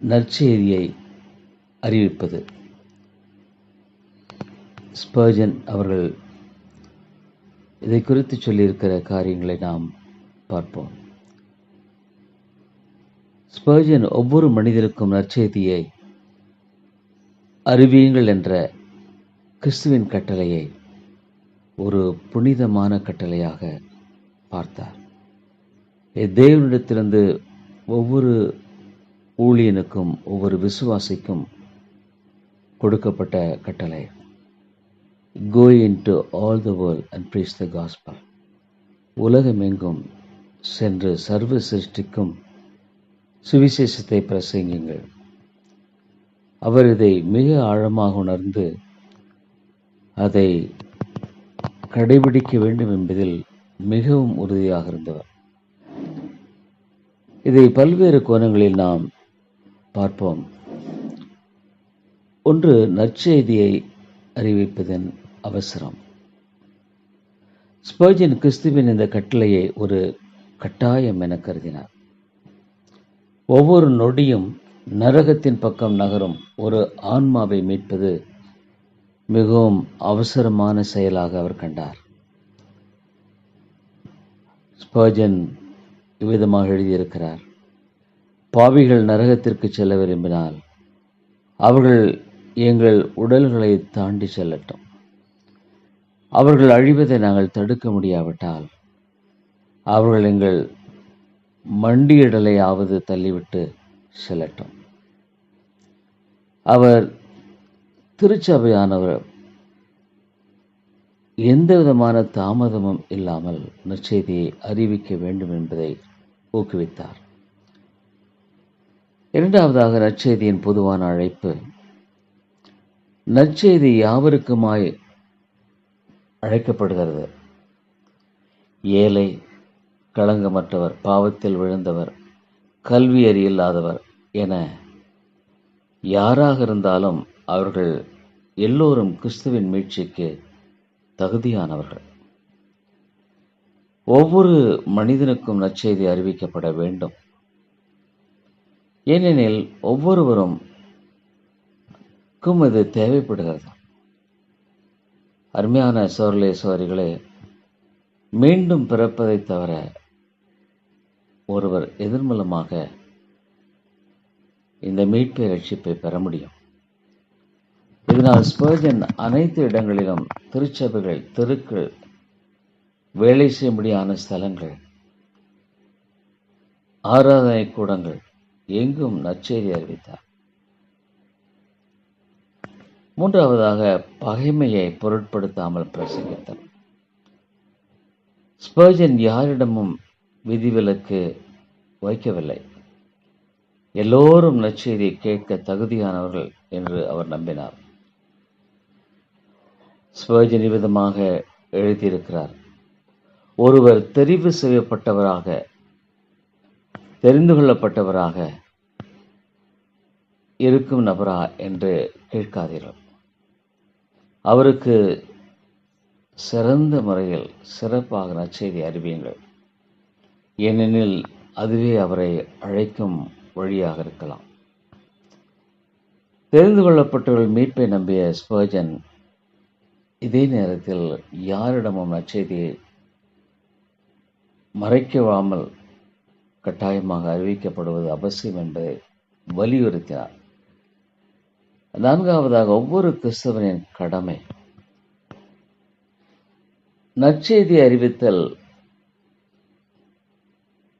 நற்செய்தியை அறிவிப்பது. ஸ்பர்ஜன் அவர்கள் இதை குறித்து சொல்லியிருக்கிற காரியங்களை நாம் பார்ப்போம். ஸ்பர்ஜன் ஒவ்வொரு மனிதருக்கும் நற்செய்தியை அறிவியுங்கள் என்ற கிறிஸ்துவின் கட்டளையை ஒரு புனிதமான கட்டளையாக பார்த்தார். தேவனிடத்திலிருந்து ஒவ்வொரு ஊழியனுக்கும் ஒவ்வொரு விசுவாசிக்கும் கொடுக்கப்பட்ட கட்டளை. Go into all the world and preach the gospel உலகமெங்கும் சென்று சர்வ சிருஷ்டிக்கும் சுவிசேஷத்தை பிரசங்கிங்கள் அவர் இதை மிக ஆழமாக உணர்ந்து அதை கடைபிடிக்க வேண்டும் என்பதில் மிகவும் உறுதியாக இருந்தவர். இதை பல்வேறு கோணங்களில் நாம் பார்ப்போம். ஒன்று நற்செய்தியை அறிவிப்பதன் அவசரம். ஸ்பர்ஜன் கிறிஸ்துவின் இந்த கட்டளையை ஒரு கட்டாயம் என கருதினார். ஒவ்வொரு நொடியும் நரகத்தின் பக்கம் நகரும் ஒரு ஆன்மாவை மீட்பது மிகவும் அவசரமான செயலாக அவர் கண்டார். ஸ்பர்ஜன் இவ்விதமாக எழுதியிருக்கிறார். பாவிகள் நரகத்திற்கு செல்ல விரும்பினால் அவர்கள் எங்கள் உடல்களை தாண்டி செல்லட்டும். அவர்கள் அழிவதை நாங்கள் தடுக்க முடியாவிட்டால் அவர்கள் எங்கள் மண்டியிடலையாவது தள்ளிவிட்டு செல்லட்டும். அவர் திருச்சபையானவர். எந்த விதமான தாமதமும் இல்லாமல் நற்செய்தியை அறிவிக்க வேண்டும் என்பதை ஊக்குவித்தார். இரண்டாவதாக நற்செய்தியின் பொதுவான அழைப்பு. நற்செய்தி யாவருக்குமாய் அழைக்கப்படுகிறது? ஏழை களங்கமற்றவர் பாவத்தில் விழுந்தவர் கல்வி அறியில்லாதவர் என யாராக இருந்தாலும் அவர்கள் எல்லோரும் கிறிஸ்துவின் மீட்சிக்கு தகுதியானவர்கள். ஒவ்வொரு மனிதனுக்கும் நற்செய்தி அறிவிக்கப்பட வேண்டும். ஏனெனில் ஒவ்வொருவரும் இது தேவைப்படுகிறது. அருமையான சோர்லே சோரிகளே மீண்டும் பிறப்பதை தவிர ஒருவர் எதிர்மலமாக இந்த மீட்பை ரட்சிப்பை பெற முடியும். இதனால் ஸ்பர்ஜன் அனைத்து இடங்களிலும் திருச்சபைகள் தெருக்கள் வேலை செய்யும்படியான ஸ்தலங்கள் ஆராதனை கூடங்கள் எங்கும் நற்செய்தி அறிவித்தார். மூன்றாவதாக பகைமையை பொருட்படுத்தாமல் பிரசங்கித்தார் ஸ்பர்ஜன் யாரிடமும் விதிவிலக்கு வைக்கவில்லை. எல்லோரும் நற்செய்தியை கேட்க தகுதியானவர்கள் என்று அவர் நம்பினார். ஸ்பர்ஜன் விதமாக எழுதியிருக்கிறார். ஒருவர் தெரிவு செய்யப்பட்டவராக தெரிந்து கொள்ளப்பட்டவராக இருக்கும் நபரா என்று கேட்காதீர்கள். அவருக்கு சிறந்த முறையில் சிறப்பாக நற்செய்தி அறிவியுங்கள். ஏனெனில் அதுவே அவரை அழைக்கும் வழியாக இருக்கலாம். தெரிந்து கொள்ளப்பட்டவர்கள் மீட்பை நம்பிய ஸ்பர்ஜன் இதே நேரத்தில் யாரிடமும் நற்செய்தியை மறைக்கவாமல் கட்டாயமாக அறிவிக்கப்படுவது அவசியம் என்பதை வலியுறுத்தினார். நான்காவதாக ஒவ்வொரு கிறிஸ்தவனின் கடமை. நற்செய்தி அறிவித்தல்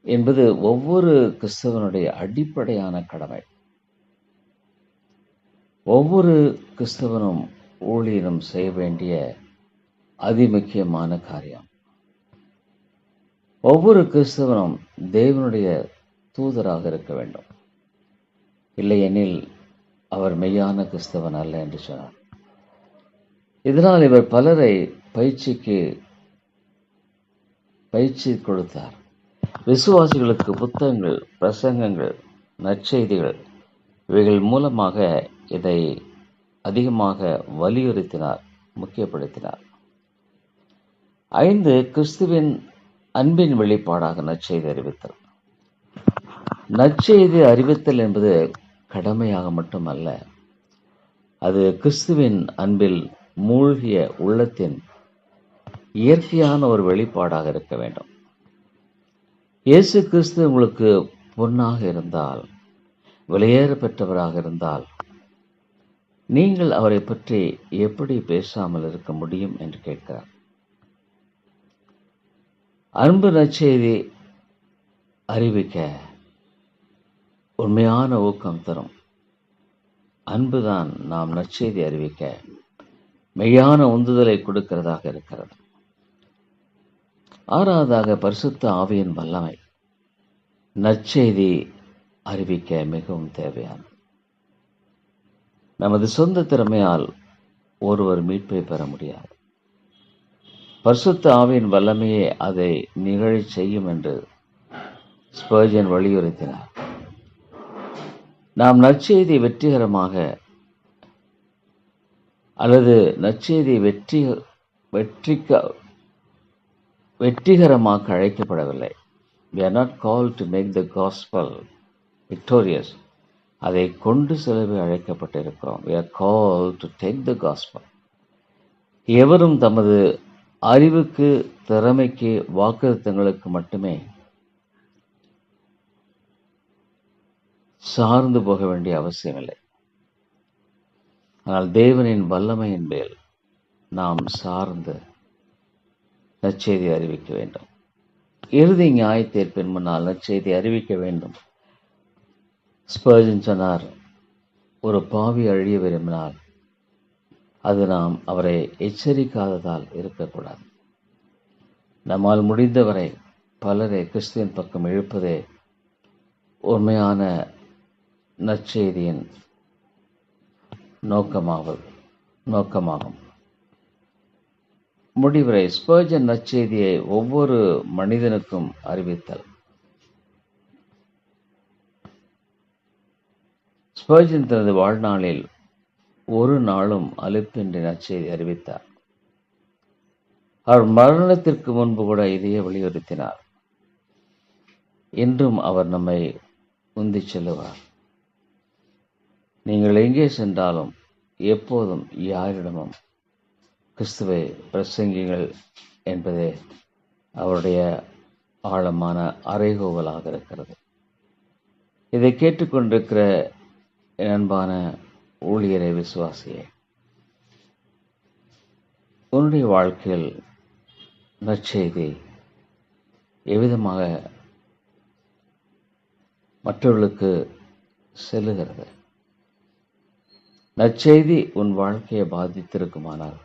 என்பது ஒவ்வொரு கிறிஸ்தவனுடைய அடிப்படையான கடமை. ஒவ்வொரு கிறிஸ்தவனும் ஊழியரும் செய்ய வேண்டிய அதிமுக்கியமான காரியம். ஒவ்வொரு கிறிஸ்தவனும் தேவனுடைய தூதராக இருக்க வேண்டும். இல்லையெனில் அவர் மெய்யான கிறிஸ்தவன் அல்ல என்று சொன்னார். இதனால் இவர் பலரை பயிற்சிக்கு பயிற்சி கொடுத்தார். விசுவாசிகளுக்கு புத்தகங்கள் பிரசங்கங்கள் நற்செய்திகள் இவைகள் மூலமாக இதை அதிகமாக வலியுறுத்தினார் முக்கியப்படுத்தினார். ஐந்து கிறிஸ்துவின் அன்பின் வெளிப்பாடாக நற்செய்தி அறிவித்தல். நற்செய்தி அறிவித்தல் என்பது கடமையாக மட்டுமல்ல அது கிறிஸ்துவின் அன்பில் மூழ்கிய உள்ளத்தின் இயற்கையான ஒரு வெளிப்பாடாக இருக்க வேண்டும். இயேசு கிறிஸ்து உங்களுக்கு பொன்னாக இருந்தால் விலையேற பெற்றவராக இருந்தால் நீங்கள் அவரை பற்றி எப்படி பேசாமல் இருக்க முடியும் என்று கேட்கிறார். அன்பு நற்செய்தி அறிவிக்க உண்மையான ஊக்கம் தரும். அன்புதான் நாம் நற்செய்தி அறிவிக்க மெய்யான உந்துதலை கொடுக்கிறதாக இருக்கிறது. ஆறாவதாக பரிசுத்த ஆவியின் வல்லமை. நற்செய்தி அறிவிக்க மிகவும் தேவையானது. நமது சொந்த திறமையால் ஒருவர் மீட்பை பெற முடியாது. பரிசுத்த ஆவியின் வல்லமையே அதை நிகழச் செய்யும் என்று ஸ்பர்ஜன் வலியுறுத்தினார். நாம் நற்செய்தி வெற்றிகரமாக அல்லது நற்செய்தி வெற்றி வெற்றிக்க வெற்றிகரமாக அழைக்கப்படவில்லை. We are not call to make the gospel victorious அதை கொண்டு செலவே அழைக்கப்பட்டிருக்கிறோம். We are call to take the gospel எவரும் தமது அறிவுக்கு திறமைக்கு வாக்குத்தங்களுக்கு மட்டுமே சார்ந்து போக வேண்டிய அவசியமில்லை. ஆனால் தேவனின் வல்லமையின் மேல் நாம் சார்ந்து நற்செய்தி அறிவிக்க வேண்டும். இறுதி நியாய தீர்ப்பின் முன்னால் நற்செய்தி அறிவிக்க வேண்டும். ஸ்பர்ஜன் சொன்னார் ஒரு பாவி அழிய விரும்பினால் அது நாம் அவரை எச்சரிக்காததால் இருக்கக்கூடாது. நம்மால் முடிந்தவரை பலரை கிறிஸ்துவின் பக்கம் இழுப்பதே உண்மையான நற்செய்தியின் நோக்கமாவது நோக்கமாகும். முடிவரை ஸ்பர்ஜன் நற்செய்தியை ஒவ்வொரு மனிதனுக்கும் அறிவித்தல். ஸ்பர்ஜன் தனது வாழ்நாளில் ஒரு நாளும் அலுப்பின்றி நற்செய்தி அறிவித்தார். அவர் மரணத்திற்கு முன்பு கூட இதையே வலியுறுத்தினார். இன்றும் அவர் நம்மை உந்திச் செல்லுவார். நீங்கள் எங்கே சென்றாலும் எப்போதும் யாரிடமும் கிறிஸ்துவை பிரசங்கிகள் என்பதே அவருடைய ஆழமான அறைகோவலாக இருக்கிறது. இதை கேட்டுக்கொண்டிருக்கிற அன்பான ஊழியரை விசுவாசியே. உன்னுடைய வாழ்க்கையில் நற்செய்தி எவ்விதமாக மற்றவர்களுக்கு செல்லுகிறது? நற்செய்தி உன் வாழ்க்கையை பாதித்திருக்குமானால்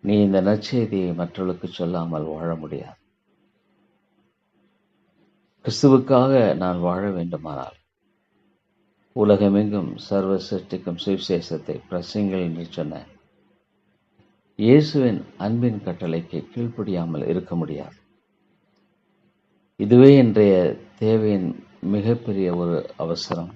நீ இந்த நற்செய்தியை மற்றவர்களுக்கு சொல்லாமல் வாழ முடியாது. கிறிஸ்துவுக்காக நான் வாழ வேண்டுமானால் உலகமெங்கும் சர்வ சிருஷ்டிக்கும் சுவிசேஷத்தை பிரசங்கள் என்று சொன்ன இயேசுவின் அன்பின் கட்டளைக்கு கீழ்ப்படியாமல் இருக்க முடியாது. இதுவே இன்றைய தேவையின் மிகப்பெரிய ஒரு அவசரம்.